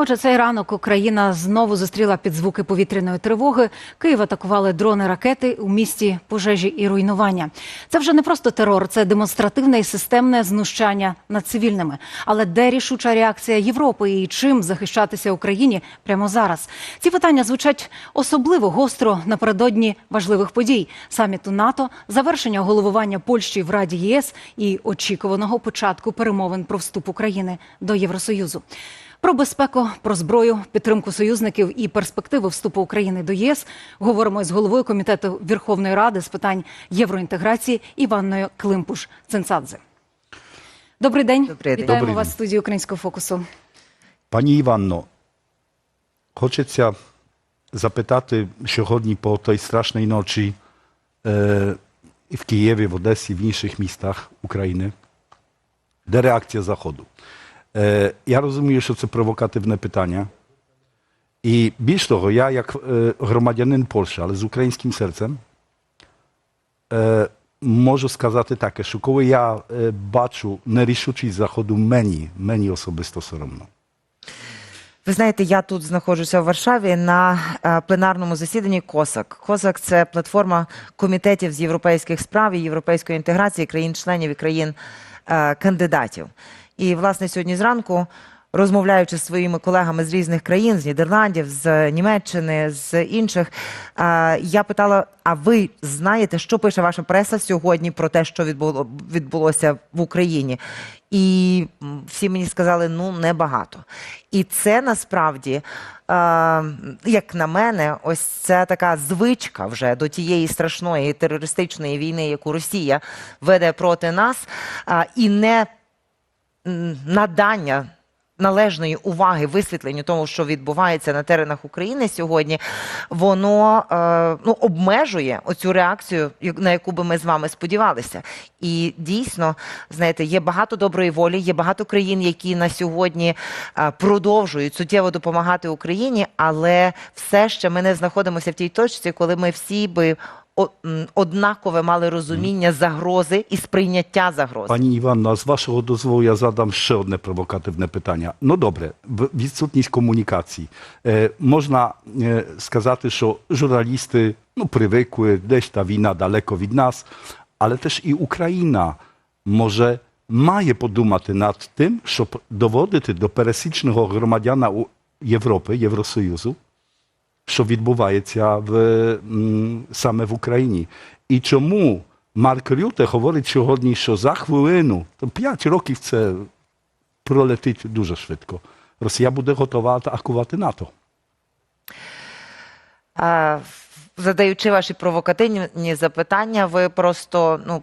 Отже, цей ранок Україна знову зустріла під звуки повітряної тривоги. Київ атакували дрони ракети у місті пожежі і руйнування. Це вже не просто терор, це демонстративне і системне знущання над цивільними. Але де рішуча реакція Європи і чим захищатися Україні прямо зараз? Ці питання звучать особливо гостро напередодні важливих подій саміту НАТО, завершення головування Польщі в Раді ЄС і очікуваного початку перемовин про вступ України до Євросоюзу. Про безпеку, про зброю, підтримку союзників і перспективи вступу України до ЄС говоримо з головою комітету Верховної Ради з питань євроінтеграції Іванною Климпуш Цинцадзе. Добрий день. Добрий день. Вітаємо Добрий вас в студії Українського фокусу. Пані Іванно, хочеться запитати сьогодні по той страшній ночі е, в Києві, в Одесі, в інших містах України. Де реакція Заходу? Е, я розумію, що це провокативне питання. І більш того, я як е, громадянин Польщі, але з українським серцем, е, можу сказати таке, що коли я бачу нерішучість Заходу, мені, мені особисто соромно. Ви знаєте, я тут знаходжуся в Варшаві на пленарному засіданні КОСАК. КОСАК це платформа комітетів з європейських справ і європейської інтеграції країн-членів і країн-кандидатів. І власне сьогодні зранку, розмовляючи з своїми колегами з різних країн, з Нідерландів, з Німеччини, з інших, я питала: а ви знаєте, що пише ваша преса сьогодні про те, що відбуло, відбулося в Україні? І всі мені сказали, ну небагато. І це насправді, як на мене, ось це така звичка вже до тієї страшної терористичної війни, яку Росія веде проти нас, і не надання. Належної уваги висвітленню тому, що відбувається на теренах України сьогодні, воно е, ну, обмежує оцю реакцію, на яку би ми з вами сподівалися. І дійсно, знаєте, є багато доброї волі, є багато країн, які на сьогодні е, продовжують суттєво допомагати Україні, але все ще ми не знаходимося в тій точці, коли ми всі би однакове мали розуміння загрози і сприйняття загрози. Пані Іванно, а з вашого дозволу я задам ще одне провокативне питання. Ну добре, відсутність комунікації. Е, можна е, сказати, що журналісти ну, привикли, десь та wina далеко від нас, але теж і Україна може має подумати над тим, щоб доводити до пересічного громадяна Європи, Євросоюзу, що відбувається в, саме в Україні. І чому Марк Рюте говорить сьогодні, що за хвилину, 5 років це пролетить дуже швидко. Росія буде готова атакувати НАТО. Задаючи ваші провокативні запитання, ви просто ну.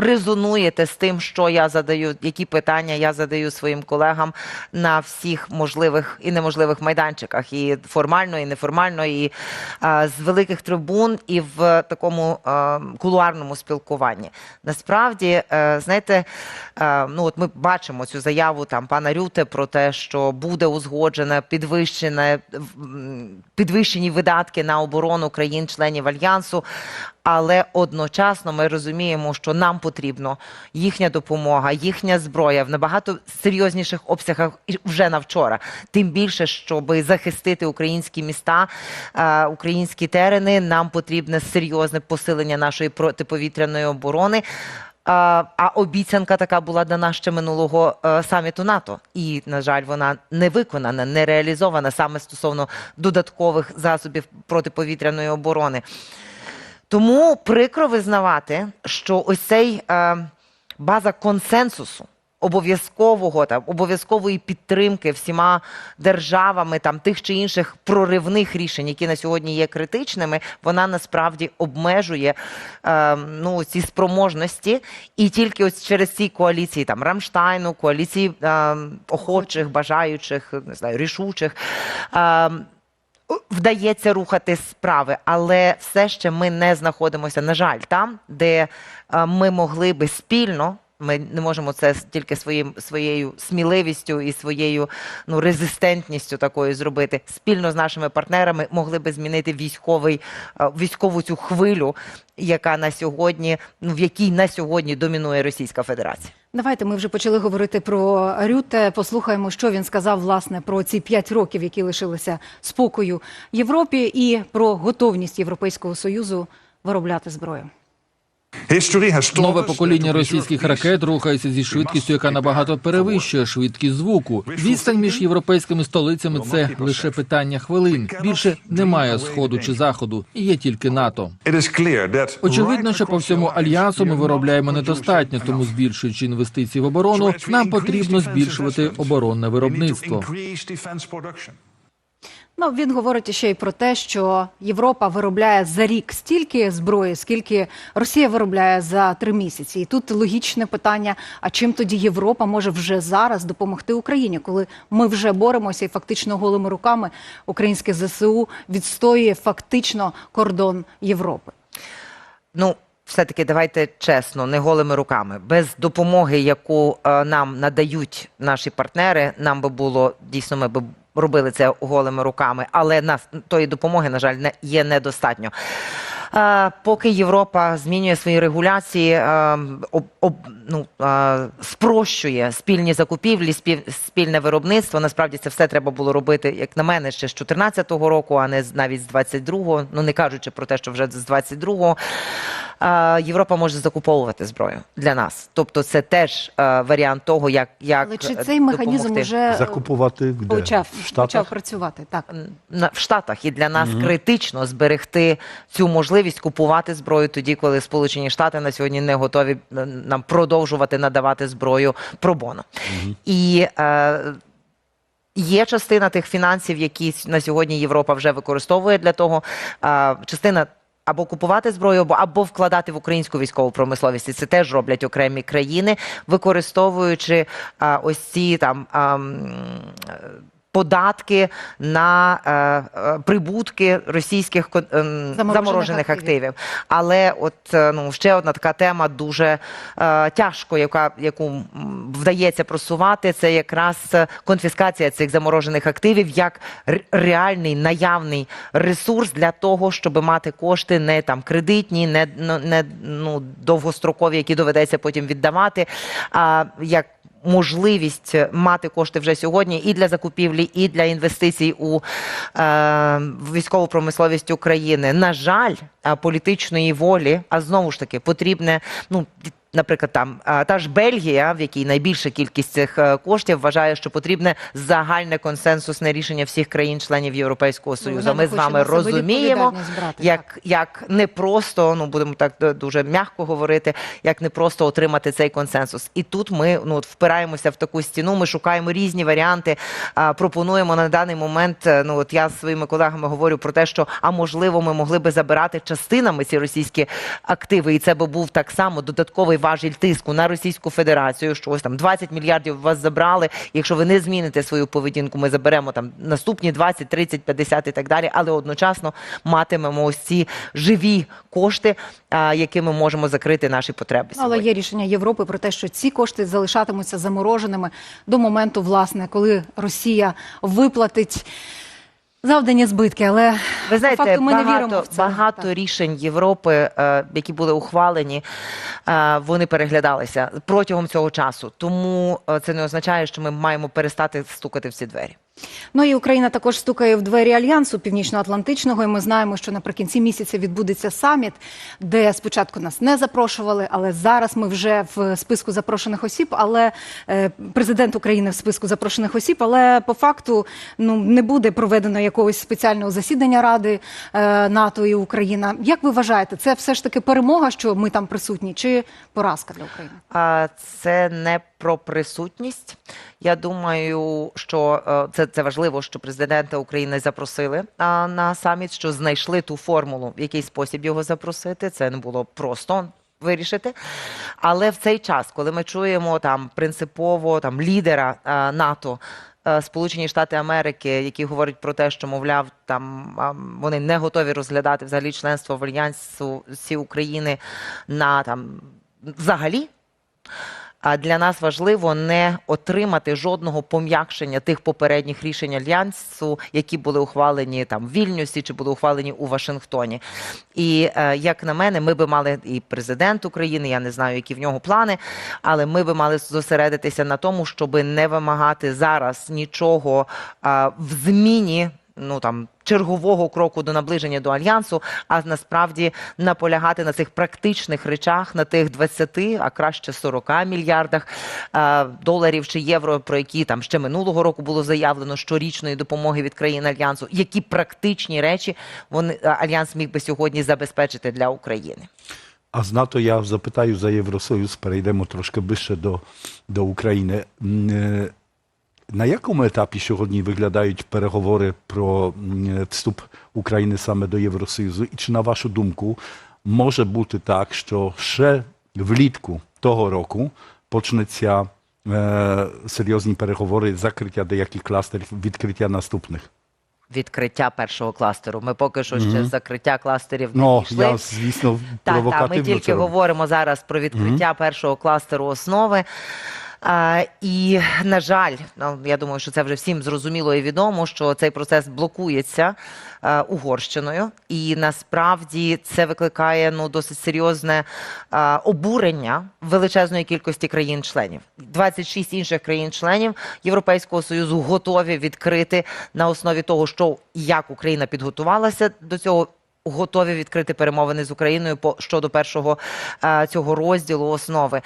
Резонуєте з тим, що я задаю, які питання я задаю своїм колегам на всіх можливих і неможливих майданчиках, і формально, і неформально, і а, з великих трибун, і в такому а, кулуарному спілкуванні. Насправді, е, знаєте, е, ну от ми бачимо цю заяву там пана Рюте про те, що буде узгоджена підвищене підвищені видатки на оборону країн-членів альянсу. Але одночасно ми розуміємо, що нам потрібно їхня допомога, їхня зброя в набагато серйозніших обсягах вже на вчора. Тим більше, щоб захистити українські міста, е, українські терени, нам потрібне серйозне посилення нашої протиповітряної оборони. А, а обіцянка така була дана ще минулого е, саміту НАТО, і на жаль, вона не виконана, не реалізована саме стосовно додаткових засобів протиповітряної оборони. Тому прикро визнавати, що ось цей е, база консенсусу. Обов'язкового там обов'язкової підтримки всіма державами там тих чи інших проривних рішень, які на сьогодні є критичними, вона насправді обмежує е, ну ці спроможності, і тільки ось через ці коаліції там Рамштайну, коаліції е, охочих, бажаючих, не знаю, рішучих. Е, вдається рухати справи, але все ще ми не знаходимося, на жаль, там, де е, ми могли би спільно. Ми не можемо це тільки своїм своєю сміливістю і своєю ну резистентністю такою зробити. Спільно з нашими партнерами могли би змінити військовий е, військову цю хвилю, яка на сьогодні, ну в якій на сьогодні домінує Російська Федерація. Давайте ми вже почали говорити про Рюте. Послухаємо, що він сказав власне про ці п'ять років, які лишилися спокою Європі, і про готовність Європейського союзу виробляти зброю. Нове покоління російських ракет рухається зі швидкістю, яка набагато перевищує швидкість звуку. Відстань між європейськими столицями це лише питання хвилин. Більше немає сходу чи заходу, і є тільки НАТО. Очевидно, що по всьому альянсу ми виробляємо недостатньо, тому збільшуючи інвестиції в оборону, нам потрібно збільшувати оборонне виробництво. Ну він говорить ще й про те, що Європа виробляє за рік стільки зброї, скільки Росія виробляє за три місяці. І тут логічне питання: а чим тоді Європа може вже зараз допомогти Україні, коли ми вже боремося і фактично голими руками українське ЗСУ відстоює фактично кордон Європи? Ну, все-таки давайте чесно, не голими руками. Без допомоги, яку е, нам надають наші партнери, нам би було дійсно, ми би робили це голими руками, але нас тої допомоги, на жаль, не є недостатньо. Е, поки Європа змінює свої регуляції, е, об, об, ну, е, спрощує спільні закупівлі, спільне виробництво. Насправді це все треба було робити, як на мене, ще з 2014 року, а не з- навіть з 22-го. Ну не кажучи про те, що вже з 22-го. Е, Європа може закуповувати зброю для нас. Тобто, це теж е, варіант того, як, як Але чи е, цей механізм допомогти. вже Закупувати де? почав, В Штатах? почав працювати? Так. на- в Штатах, і для нас критично зберегти цю можливість купувати зброю тоді, коли Сполучені Штати на сьогодні не готові е, нам продовжувати надавати зброю пробоно. І е, Є частина тих фінансів, які на сьогодні Європа вже використовує для того. А, частина або купувати зброю, або, або вкладати в українську військову промисловість. І це теж роблять окремі країни, використовуючи а, ось ці там. А, е, Податки на е, е, прибутки російських ем, Заморожених заморожених активів. активів. Але от е, ну ще одна така тема дуже е, тяжко, яка яку вдається просувати, це якраз е, конфіскація цих заморожених активів як реальний наявний ресурс для того, щоб мати кошти не там кредитні, не, ну, не ну довгострокові, які доведеться потім віддавати. А як Можливість мати кошти вже сьогодні і для закупівлі, і для інвестицій у е, військову промисловість України. На жаль, політичної волі, а знову ж таки потрібне, ну наприклад, там та ж Бельгія, в якій найбільша кількість цих е, коштів, вважає, що потрібне загальне консенсусне рішення всіх країн-членів Європейського Союзу. вони Ми з вами розуміємо, брати, як, як не просто, ну будемо так дуже м'яко говорити, як не просто отримати цей консенсус. І тут ми ну впираємося в таку стіну. Ми шукаємо різні варіанти. Пропонуємо на даний момент. е, Ну от я зі своїми колегами говорю про те, що а можливо, ми могли би забирати частинами ці російські активи, і це би був так само додатковий важіль тиску на Російську Федерацію. Що ось там 20 мільярдів вас забрали. Якщо ви не зміните свою поведінку, ми заберемо там наступні 20, 30, 50 і так далі. Але одночасно матимемо ось ці живі кошти, а, якими можемо закрити наші потреби. Але є рішення Європи про те, що ці кошти залишатимуться замороженими до моменту, власне, коли Росія виплатить завдані збитки. Але Ви знаєте, факту ми не віримо багато, в це. багато Так. рішень Європи, е, які були ухвалені, е, вони переглядалися протягом цього часу. Тому е, це не означає, що ми маємо перестати стукати в ці двері. Ну і Україна також стукає в двері альянсу північно-атлантичного. І ми знаємо, що наприкінці місяця відбудеться саміт, де спочатку нас не запрошували, але зараз ми вже в списку запрошених осіб. Але е, президент України в списку запрошених осіб. Але по факту ну не буде проведено якогось спеціального засідання Ради е, НАТО і Україна. Як ви вважаєте, це все ж таки перемога, що ми там присутні, чи поразка для України? Це не про присутність. Я думаю, що е, це, це важливо, що президента України запросили на саміт, що знайшли ту формулу, в який спосіб його запросити. Це не було просто. Вирішити, але в цей час, коли ми чуємо там принципово там лідера НАТО, Сполучені Штати Америки, які говорять про те, що мовляв, там вони не готові розглядати взагалі членство в альянсу всі України на там взагалі. Для нас важливо не отримати жодного пом'якшення тих попередніх рішень альянсу, які були ухвалені там в Вільнюсі чи були ухвалені у Вашингтоні. І е, як на мене, ми би мали і президент України, я не знаю, які в нього плани, але ми би мали зосередитися на тому, щоб не вимагати зараз нічого в зміні. Ну там чергового кроку до наближення до альянсу, а насправді наполягати на цих практичних речах, на тих 20, а краще 40 мільярдах е, доларів чи євро, про які там ще минулого року було заявлено щорічної допомоги від країн альянсу. Які практичні речі вони е, альянс міг би сьогодні забезпечити для України? A z NATO ja zapytаю za Eurosojus, перейдемо трошки ближче до, до України. На якому етапі сьогодні виглядають переговори про вступ України саме до Євросоюзу? І чи на вашу думку може бути так, що ще влітку того року почнеться е, серйозні переговори, закриття деяких кластерів, відкриття наступних? Відкриття першого кластеру. Ми поки що ще з закриття кластерів не Ну, дійшли. я, звісно, Так, так, провокативно ми тільки це говоримо зараз про відкриття першого кластеру основи. І, на жаль, ну, я думаю, що це вже всім зрозуміло і відомо, що цей процес блокується е, Угорщиною, і насправді це викликає ну, досить серйозне е, обурення величезної кількості країн-членів. 26 інших країн-членів Європейського Союзу готові відкрити на основі того, що як Україна підготувалася до цього готові відкрити перемовини з Україною по щодо першого е, цього розділу основи.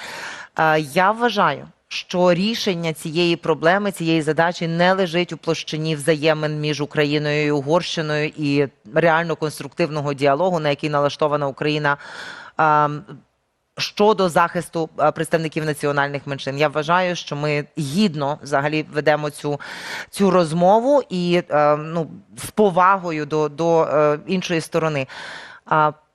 Я вважаю. Що рішення цієї проблеми, цієї задачі не лежить у площині взаємин між Україною і Угорщиною і реально конструктивного діалогу, на який налаштована Україна щодо захисту представників національних меншин. Я вважаю, що ми гідно взагалі ведемо цю, цю розмову і ну, з повагою до, до е, іншої сторони.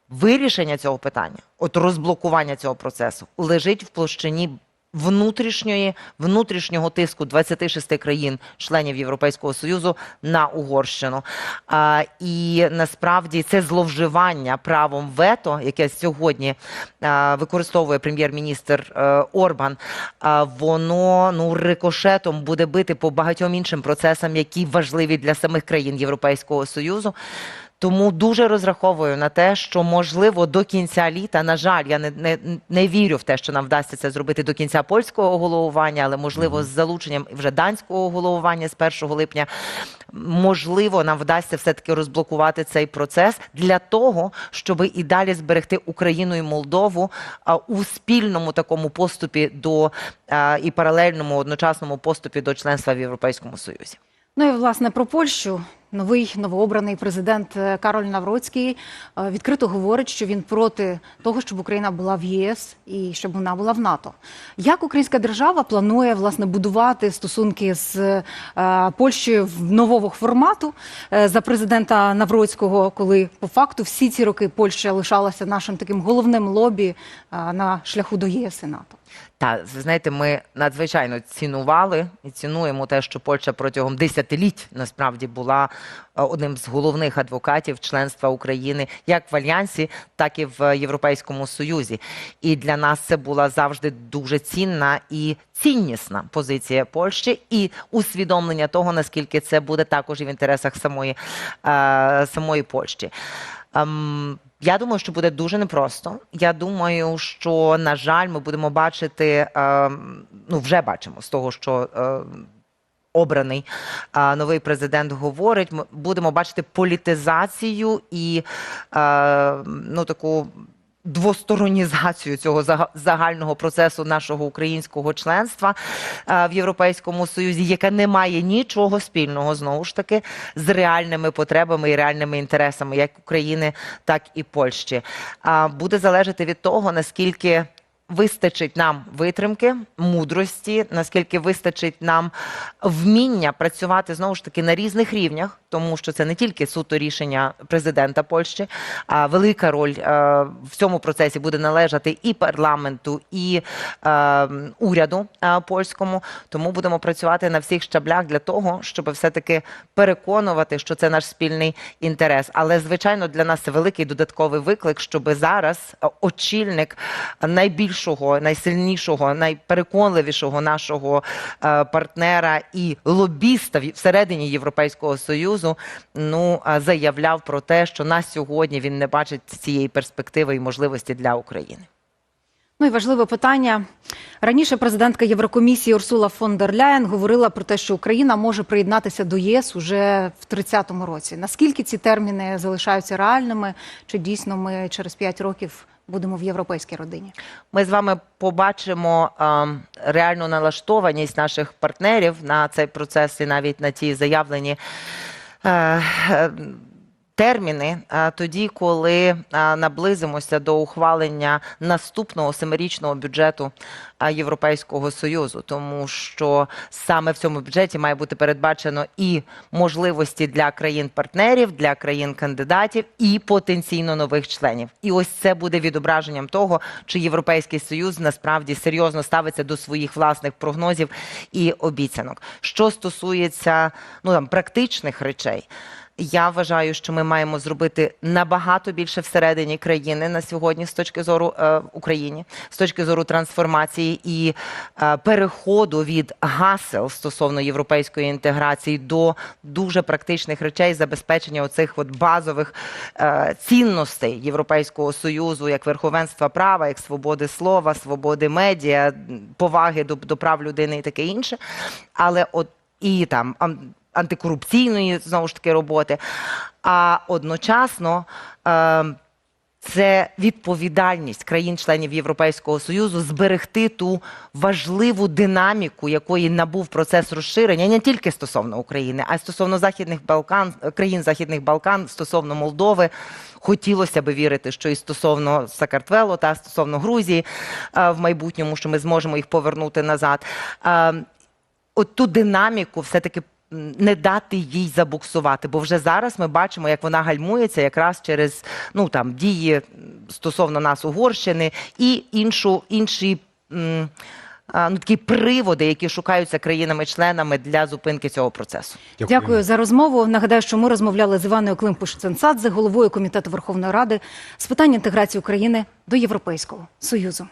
Вирішення цього питання, от розблокування цього процесу, лежить в площині внутрішньої внутрішнього тиску 26 країн, членів Європейського союзу на Угорщину. А, і насправді це зловживання правом вето, яке сьогодні а, використовує прем'єр-міністр е, Орбан. А, воно ну рикошетом буде бити по багатьом іншим процесам, які важливі для самих країн Європейського союзу. Тому дуже розраховую на те, що можливо до кінця літа, на жаль, я не, не, не вірю в те, що нам вдасться це зробити до кінця польського головування, але можливо з залученням вже данського головування з 1 липня. Можливо, нам вдасться все-таки розблокувати цей процес для того, щоб і далі зберегти Україну і Молдову а, у спільному такому поступі до а, і паралельному одночасному поступі до членства в Європейському Союзі. Ну і власне про Польщу. Новий новообраний президент е, Кароль Навроцький е, відкрито говорить, що він проти того, щоб Україна була в ЄС і щоб вона була в НАТО. Як українська держава планує власне будувати стосунки з е, Польщею в нового формату за президента Навроцького, коли по факту всі ці роки Польща лишалася нашим таким головним лобі на шляху до ЄС і НАТО? Та ви знаєте, ми надзвичайно цінували і цінуємо те, що Польща протягом десятиліть насправді була е, одним з головних адвокатів членства України як в Альянсі, так і в Європейському Союзі. І для нас це була завжди дуже цінна і ціннісна позиція Польщі, і усвідомлення того, наскільки це буде також і в інтересах самої, е, самої Польщі. Я думаю, що буде дуже непросто. Я думаю, що на жаль, ми будемо бачити, е, ну вже бачимо з того, що е, обраний е, новий президент говорить. Ми будемо бачити політизацію і е, ну таку. Двосторонізацію цього зага- загального процесу нашого українського членства е, в Європейському Союзі, яке не має нічого спільного знову ж таки з реальними потребами і реальними інтересами як України, так і Польщі. Буде залежати від того, наскільки вистачить нам витримки, мудрості, наскільки вистачить нам вміння працювати знову ж таки на різних рівнях, тому що це не тільки суто рішення президента Польщі, а велика роль е, в цьому процесі буде належати і парламенту, і е, уряду е, польському. Тому будемо працювати на всіх щаблях для того, щоб все-таки переконувати, що це наш спільний інтерес. Але звичайно для нас це великий додатковий виклик, щоб зараз очільник найбільшої найбільшого, найсильнішого, найпереконливішого нашого е, партнера і лобіста всередині Європейського союзу, ну е, заявляв про те, що на сьогодні він не бачить цієї перспективи і можливості для України. Ну і важливе питання. Раніше президентка Єврокомісії Урсула фон дер Ляєн говорила про те, що Україна може приєднатися до єС уже в 30-му році. Наскільки ці терміни залишаються реальними? Чи дійсно ми через 5 років будемо в європейській родині? Ми з вами побачимо е, реальну налаштованість наших партнерів на цей процес і навіть на ті заявлені. е, е, Терміни тоді, коли наблизимося до ухвалення наступного семирічного бюджету Європейського союзу, тому що саме в цьому бюджеті має бути передбачено і можливості для країн-партнерів, для країн-кандидатів і потенційно нових членів. І ось це буде відображенням того, чи Європейський Союз насправді серйозно ставиться до своїх власних прогнозів і обіцянок. Що стосується ну там практичних речей. Я вважаю, що ми маємо зробити набагато більше всередині країни на сьогодні з точки зору е, Україні, з точки зору трансформації і е, переходу від гасел стосовно європейської інтеграції до дуже практичних речей, забезпечення оцих от базових е, цінностей Європейського союзу, як верховенства права, як свободи слова, свободи медіа, поваги до, до прав людини і таке інше. Але от і там ам- антикорупційної знову ж таки роботи. А одночасно е, це відповідальність країн-членів Європейського Союзу зберегти ту важливу динаміку, якої набув процес розширення не тільки стосовно України, а й стосовно західних Балкан, країн Західних Балкан, стосовно Молдови. Хотілося би вірити, що і стосовно Сакартвело та стосовно Грузії е, в майбутньому, що ми зможемо їх повернути назад. Е, от ту динаміку все-таки м, не дати їй забуксувати, бо вже зараз ми бачимо, як вона гальмується якраз через ну там дії стосовно нас Угорщини і іншу інші. м, Ну, такі приводи, які шукаються країнами-членами для зупинки цього процесу. Дякую. за розмову. Нагадаю, що ми розмовляли з Іваною Климпуш-Ценцадзе, головою комітету Верховної Ради з питань інтеграції України до Європейського союзу.